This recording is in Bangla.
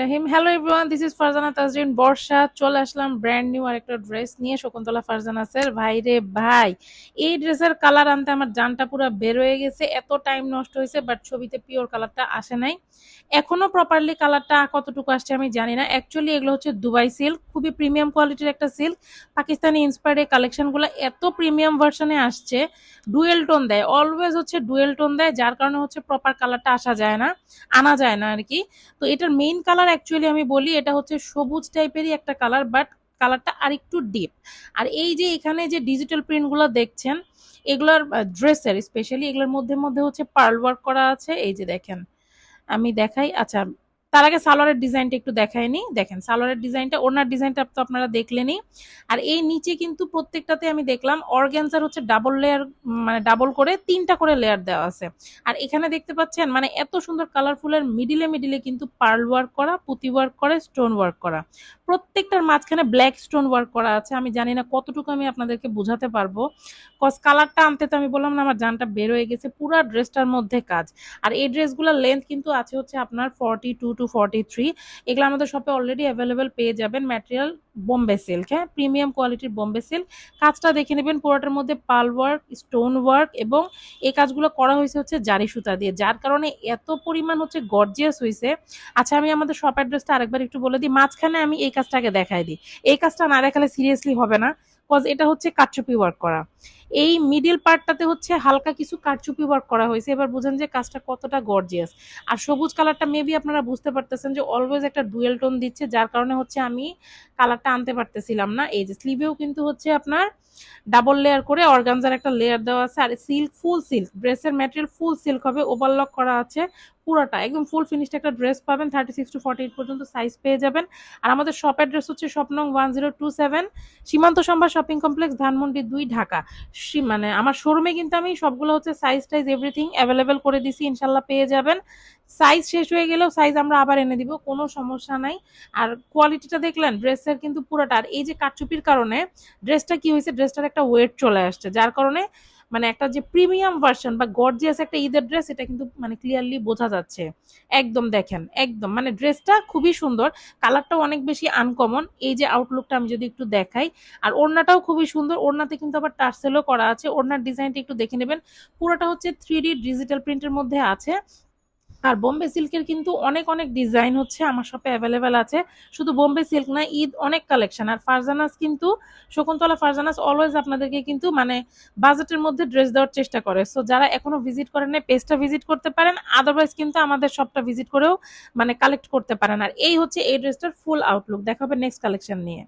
রহিম। হ্যালো দিস বর্ষা, চলে আসলাম ব্র্যান্ড নিউ ড্রেস নিয়ে। শকুন্তলা ভাই এই ড্রেসের কালার আনতে আমার জানটা বের হয়ে গেছে। এত টাইম নষ্ট হয়েছে বাট ছবিতে পিওর আসে নাই। প্রপারলি কতটুকু আসছে আমি জানি না। এগুলো হচ্ছে দুবাই সিল্ক খুবই প্রিমিয়াম কোয়ালিটির একটা সিল্ক পাকিস্তানি ইন্সপায়ার্ড এই কালেকশনগুলো এত প্রিমিয়াম ভার্সনে আসছে ডুয়েল টোন দেয়। অলওয়েজ হচ্ছে ডুয়েল টোন দেয়, যার কারণে হচ্ছে প্রপার কালারটা আসা যায় না, আনা যায় না আর কি। তো এটার মেইন কালার অ্যাকচুয়ালি আমি বলি, এটা হচ্ছে সবুজ টাইপেরই একটা কালার বাট কালারটা আর একটু ডিপ আর এই যে এখানে যে ডিজিটাল প্রিন্টগুলো দেখছেন, এগুলোর ড্রেসের স্পেশালি এগুলোর মধ্যে মধ্যে হচ্ছে পার্ল ওয়ার্ক করা আছে। এই যে দেখেন, আমি দেখাই আচ্ছা তার আগে সালোয়ারের ডিজাইনটা একটু দেখায়নি দেখেন, সালোয়ারের ডিজাইনটা ওনার ডিজাইনটা তো আপনারা দেখলেনই আর এই নিচে কিন্তু প্রত্যেকটাতে আমি দেখলাম, অর্গ্যানজার হচ্ছে ডাবল লেয়ার মানে ডাবল করে তিনটা করে লেয়ার দেওয়া আছে। আর এখানে দেখতে পাচ্ছেন মানে এত সুন্দর কালারফুলের মিডিলে মিডিলে কিন্তু পার্ল ওয়ার্ক করা, পুঁতি ওয়ার্ক করে স্টোন ওয়ার্ক করা। প্রত্যেকটার মাঝখানে ব্ল্যাক স্টোন ওয়ার্ক করা আছে। আমি জানি না কতটুকু আমি আপনাদেরকে বোঝাতে পারব। কজ কালারটা আনতে তো আমি বললাম না, আমার জানটা বের হয়ে গেছে, পুরো ড্রেসটার মধ্যে কাজ। আর এই ড্রেসগুলোর লেন্থ কিন্তু আছে হচ্ছে আপনার ফর্টি টু ফর্টি থ্রি। এগুলো আমাদের শপে অলরেডি অ্যাভেলেবেল পেয়ে যাবেন ম্যাটেরিয়াল বোম্বে সিল্ক হ্যাঁ? প্রিমিয়াম কোয়ালিটির বোম্বে সিল্ক কাজটা দেখে নেবেন পুরোটার মধ্যে পাল ওয়ার্ক স্টোন ওয়ার্ক এবং এই কাজগুলো করা হয়েছে হচ্ছে জারি সুতা দিয়ে, যার কারণে এত পরিমাণ হচ্ছে গর্জিয়াস হয়েছে। আচ্ছা আমি আমাদের শপ অ্যাড্রেসটা আরেকবার একটু বলে দিই। মাঝখানে আমি এই কাজটাকে দেখাই দিই। এই কাজটা না দেখালে সিরিয়াসলি হবে না। কজ এটা হচ্ছে কাটচুপি ওয়ার্ক করা। এই মিডিল পার্টটাতে হচ্ছে হালকা কিছু কাটচুপি ওয়ার্ক করা হয়েছে। এবার বুঝেন যে কাজটা কতটা গর্জিয়াস আর সবুজ কালারটা মেবি আপনারা বুঝতে পারতেছেন যে অলওয়েজ একটা ডুয়েল টোন দিচ্ছে, যার কারণে হচ্ছে আমি কালারটা আনতে পারতেছিলাম না। এই যে স্লিভেও কিন্তু হচ্ছে আপনার ডাবল লেয়ার করে অর্গানজার একটা লেয়ার দেওয়া আছে। আর সিল্ক ফুল সিল্ক ড্রেসের ম্যাটেরিয়াল ফুল সিল্ক হবে। ওভারলক করা আছে। পুরোটা, একদম ফুল ফিনিশড একটা ড্রেস পাবেন thirty six to forty eight পর্যন্ত সাইজ পেয়ে যাবেন। আর আমাদের শপ অ্যাড্রেস হচ্ছে স্বপ্নং one zero two seven Simanta Sambhar shopping complex Dhanmondi দুই, ঢাকা। মানে আমার শোরুমে কিন্তু আমি সবগুলো হচ্ছে সাইজ টাইজ এভরিথিং অ্যাভেলেবেল করে দিছি ইনশাল্লাহ পেয়ে যাবেন। সাইজ শেষ হয়ে গেলেও সাইজ আমরা আবার এনে দিব, কোনো সমস্যা নাই। আর কোয়ালিটিটা দেখলেন ড্রেসের কিন্তু পুরোটা। আর এই যে কাটচুপির কারণে ড্রেসটা কি হয়েছে ড্রেসটার একটা ওয়েট চলে আসছে। যার কারণে মানে একটা যে প্রিমিয়াম ভার্সন বা গর্জিয়াস একটা ঈদের ড্রেস এটা কিন্তু মানে ক্লিয়ারলি বোঝা যাচ্ছে। একদম দেখেন, একদম। মানে ড্রেসটা খুবই সুন্দর কালারটাও অনেক বেশি আনকমন এই যে আউটলুকটা আমি যদি একটু দেখাই, আর ওড়নাটাও খুবই সুন্দর। ওড়নাতে কিন্তু আবার টার্সেলও করা আছে। ওড়নার ডিজাইনটা একটু দেখে নেবেন। পুরোটা হচ্ছে থ্রি ডিজিটাল প্রিন্টের মধ্যে আছে। আর বোম্বে সিল্কের কিন্তু অনেক অনেক ডিজাইন হচ্ছে আমার শপে অ্যাভেলেবেল আছে। শুধু বোম্বে সিল্ক না, ঈদ অনেক কালেকশন আর ফারজানাস কিন্তু, শকুন্তলা ফারজানাস অলওয়েজ আপনাদেরকে কিন্তু মানে বাজেটের মধ্যে ড্রেস দেওয়ার চেষ্টা করে। সো যারা এখনও ভিজিট করেন পেজটা ভিজিট করতে পারেন আদারওয়াইজ কিন্তু আমাদের শপটা ভিজিট করেও মানে কালেক্ট করতে পারেন। আর এই হচ্ছে এই ড্রেসটার ফুল আউটলুক দেখা হবে নেক্সট কালেকশন নিয়ে।